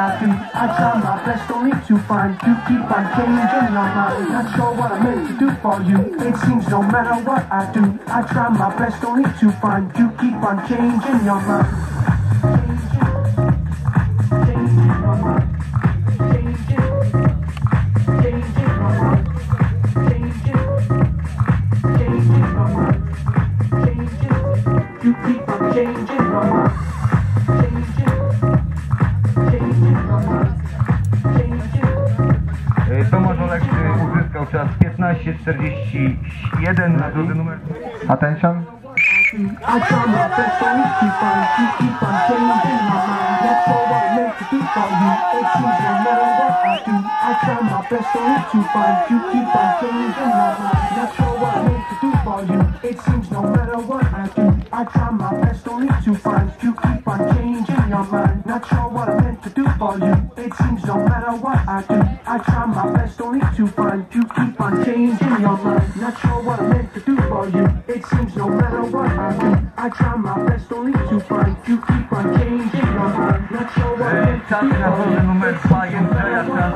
I I try my best only to find you. Keep on changing your mind. Not sure what I'm meant to do for you. It seems no matter what I do, I try my best only to find you. Keep on changing your mind. Tomasz Olek e, uzyskał czas 15.41 na drodze numer... Attention. It seems no matter what I try my best only to find you. Keep on changing my mind. Not sure what I'm meant to do for you. It seems no matter what I do, I try my best only to find you. Keep on changing your mind. Not sure what I'm meant to do for you. It seems no matter what I do, I try my best only to find you. Keep on changing your mind. Not sure what I'm meant to do for you. It seems no matter what I do, I try my best only to find you. Keep on changing your mind. Not sure Czas na you. numer 2 Jędrzeja, czas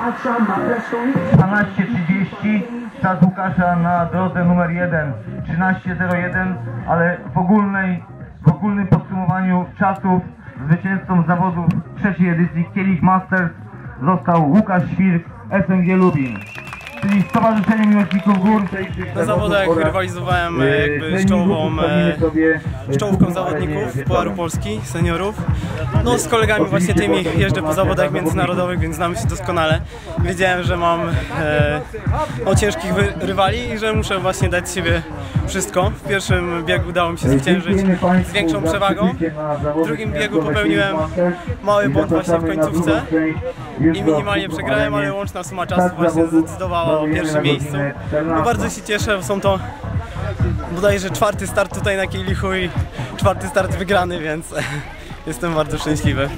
I try my best only to 12.30, czas Łukasza na drodze numer 1 13.01, ale w ogólnej, w ogólnym podsumowaniu czasów zwycięzcą zawodów trzeciej edycji Kielich Masters został Łukasz Świrk, SNG Lubin. Czyli Stowarzyszenie Miłośników Gór. Na zawodach rywalizowałem e, jakby z czołową, e, z czołówką zawodników Pucharu Polski, seniorów. No z kolegami właśnie tymi jeżdżę po zawodach międzynarodowych, więc znamy się doskonale. Wiedziałem, że mam e, no, ciężkich rywali i że muszę właśnie dać siebie wszystko. W pierwszym biegu udało mi się zwyciężyć z większą przewagą. W drugim biegu popełniłem mały błąd właśnie w końcówce i minimalnie przegrałem, ale łączna suma czasu właśnie zdecydowała o pierwszym miejscu. No bardzo się cieszę, są to bodajże czwarty start tutaj na Kielichu i czwarty start wygrany, więc jestem bardzo szczęśliwy.